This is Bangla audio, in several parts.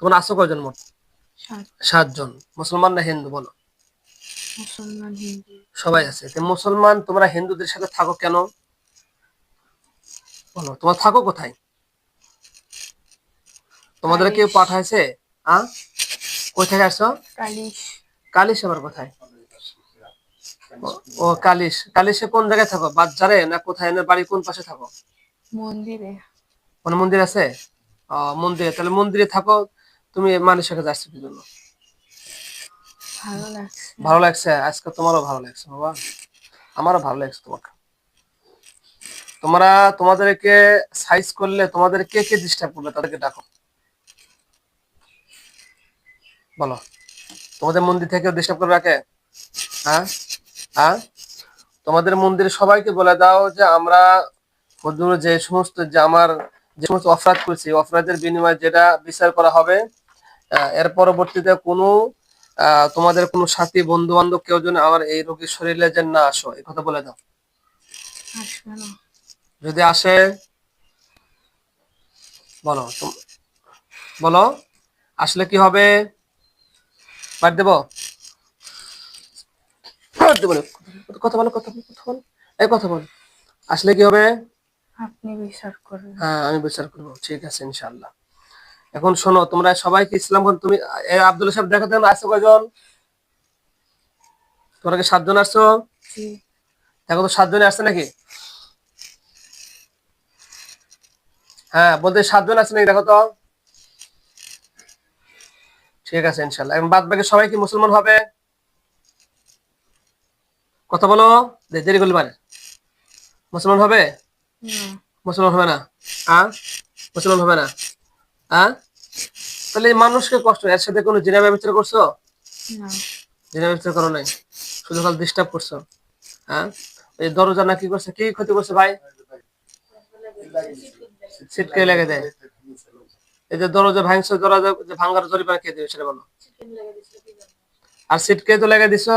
তোমরা আছো কয়জন মোট? সাতজন। মুসলমান না হিন্দু বলো? সবাই আছে। মুসলমান তোমরা হিন্দুদের সাথে থাকো কেন? বলো তোমরা থাকো কোথায়? তোমাদের কেউ পাঠাইছে? হ্যাঁ কোথায় আসছো? কালিশ। কালিশ আবার কোথায়? ও- কালিশ। কালিশে কোন জায়গায় থাকো? বাজারে না কোথায়? না বাড়ি কোন পাশে থাকো? মন্দিরে। কোন মন্দির আছে? মন্দিরে। তাহলে মন্দিরে থাকো। তুমি মানুষের কাছে আসছো কি জন্য? ভালো লাগছে। ভালো লাগছে? আজকে তোমারও ভালো লাগছে বাবা। আমারও ভালো লাগছে তোমাকে। তোমরা তোমাদেরকে সাইজ করলে তোমাদের কে কে ডিস্টার্ব করবে তাদেরকে ডাকো। বলো। তোমাদের মন্দির থেকে ডিস্টার্ব করবে কে হ্যাঁ? হ্যাঁ? তোমাদের মন্দিরে সবাইকে বলে দাও যে আমরা হুজুর যে সমস্ত যে আমার যে সমস্ত অপরাধ করেছি অপরাধের বিনিময়ে যেটা বিচার করা হবে এর পরবর্তীতে কোনো আহ, তোমাদের কোনো সাথী বন্ধু বান্ধব কেউ যেন আমার এই রোগীর শরীরে যেন না আসো এই কথা বলে দাও। যদি আসে বলো বলো আসলে কি হবে? বাদ দেবো। কথা বলো কথা বলো কথা বলো। এই কথা বলো। আসলে কি হবে? আপনি বিচার করবেন হ্যাঁ আমি বিচার করব। ঠিক আছে ইনশাল্লাহ এখন শোনো তোমরা সবাই কি ইসলাম গ্রহণ- তুমি আব্দুল সাহেব দেখো দেন আসছো কয়জন? তোমরা কি সাতজন আসছো? দেখো তো সাতজনে আসছে নাকি? হ্যাঁ বলতে সাতজন আসছে নাকি দেখো তো। ঠিক আছে ইনশাল্লাহ। এখন বাদ বাকি সবাই কি মুসলমান হবে? কথা বলো দেরি করলে পারে। মুসলমান হবে? মুসলমান হবে না। হ্যাঁ মুসলমান হবে না? হ্যাঁ? তাহলে মানুষকে কষ্ট এর সাথে কোনো জিনা ব্যবচার করছ? জিনা ব্যবচার করো নাই। শুধু খালি ডিস্টার্ব করছ। হ্যাঁ? এই দরজা না কি করছে? কি ক্ষতি করছে ভাই? সিটকে লেগে দেয়। এই যে দরজা ভাঙছো দরজা ভাঙার জরিমানা কে দেবে সেটা বলো। আর সিটকে তো লেগে দিছো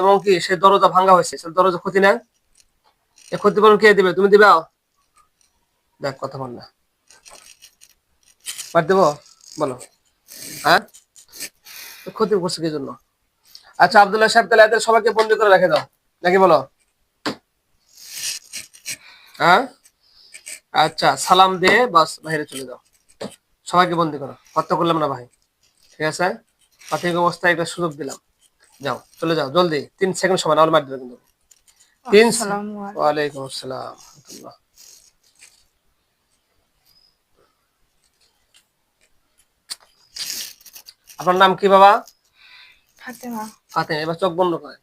এবং কি সেই দরজা ভাঙা হয়েছে সেই দরজা ক্ষতি না এই ক্ষতিপূরণ কে দিবে? তুমি দিবা দেখ কথা বল না। পার দেবো? বলো। হ্যাঁ? ক্ষতি করছে কি জন্য? আচ্ছা আব্দুল্লাহ সাহেব তাহলে এদের সবাইকে বন্দি করে রেখে দাও। নাকি বলো? হ্যাঁ? আচ্ছা সালাম দিয়ে বাস বাইরে চলে যাও। সবাইকে বন্দি করো। হত্যা করলাম না ভাই। ঠিক আছে? প্রাথমিক অবস্থায় একটা সুযোগ দিলাম। যাও চলে যাও জলদি। তিন সেকেন্ড সময় নাহলে মার দেবে কিন্তু। তিন ওয়ালাইকুম আসসালাম। আপনার নাম কি বাবা? ফাতেমা। ফাতেমা এবার চোখ বন্ধ করেন।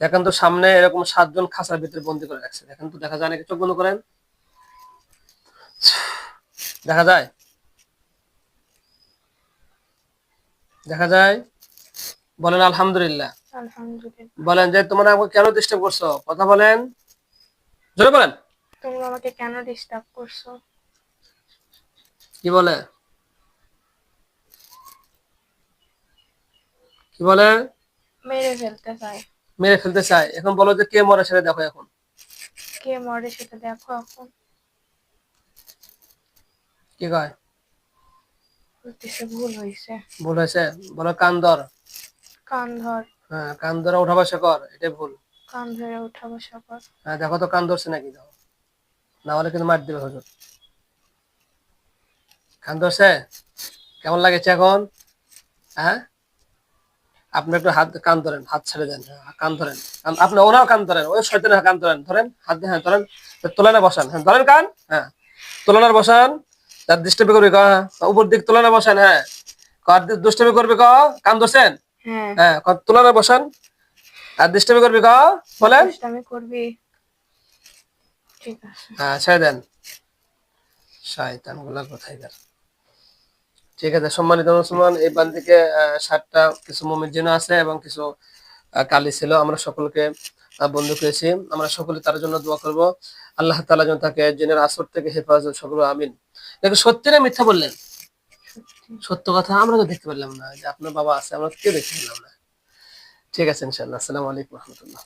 দেখেন তো সামনে এরকম সাতজন খাঁচার ভিতরে বন্দি করে রাখছে। দেখেন তো দেখা যায় নাকি? চোখ বন্ধ করেন। দেখা যায়? দেখা যায়? বলেন আলহামদুলিল্লাহ। আলহামদুলিল্লাহ। বলেন যে তোমরা আমাকে কেন ডিস্টার্ব করছ? কথা বলেন। জোরে বলেন। তোমরা আমাকে কেন ডিস্টার্ব করছ? কি বলে? কি বলে? মেরে ফেলতে চাই মেরে ফেলতে চায়। এখন বলো যে কে মরে সেটা দেখো এখন? কে মরে সেটা দেখো এখন। কি কয়? ভুল হয়েছে ভুল হয়েছে? বলো কান ধর কান ধর। হ্যাঁ কান ধরে উঠা বসা কর এটাই ভুল। কান ধরে উঠা বসা কর। হ্যাঁ দেখো তো কান ধরছে নাকি দেখো। না হলে কিন্তু মার দিবে হুজুর। কান ধরছে কেমন লাগেছে এখন? হ্যাঁ? আপনি একটু হাত কান ধরেন হাত ছেড়ে দেন হ্যাঁ, কান ধরেন। আপনি ওনাও কান ধরেন ওই শয়তানের কান ধরেন ধরেন হাত হ্যাঁ ধরেন তোলানে বসান হ্যাঁ ধরেন কান হ্যাঁ তোলানার বসান তার ডিস্টার্ব করবি ক হ্যাঁ উপর দিক তোলানে বসান হ্যাঁ কার দুষ্টামি করবি ক কান ধরছেন? হ্যাঁ। হ্যাঁ তোলানে বসান আর ডিস্টার্ব করবে ক বলেন। করবি। হ্যাঁ ছেড়ে দেন। শয়তানগুলা কোথায় গেল ঠিক আছে, সম্মানিত মুসলমান, এই বান থেকে ষাটটা কিছু মমির জন্য আছে এবং কিছু কালি ছিল। আমরা সকলকে বন্ধু পেয়েছি আমরা সকলে তার জন্য দোয়া করব। আল্লাহ তালা যেন তাকে জেনের আসর থেকে হেফাজত সকল, আমিন। দেখো সত্যি না মিথ্যা বললেন। সত্য কথা আমরা তো দেখতে পারলাম না। যে আপনার বাবা আছে, আমরা কেউ দেখতে পেলাম না। ঠিক আছে ইনশাল্লাহ আসসালামু আলাইকুম রহমতুল্লাহ।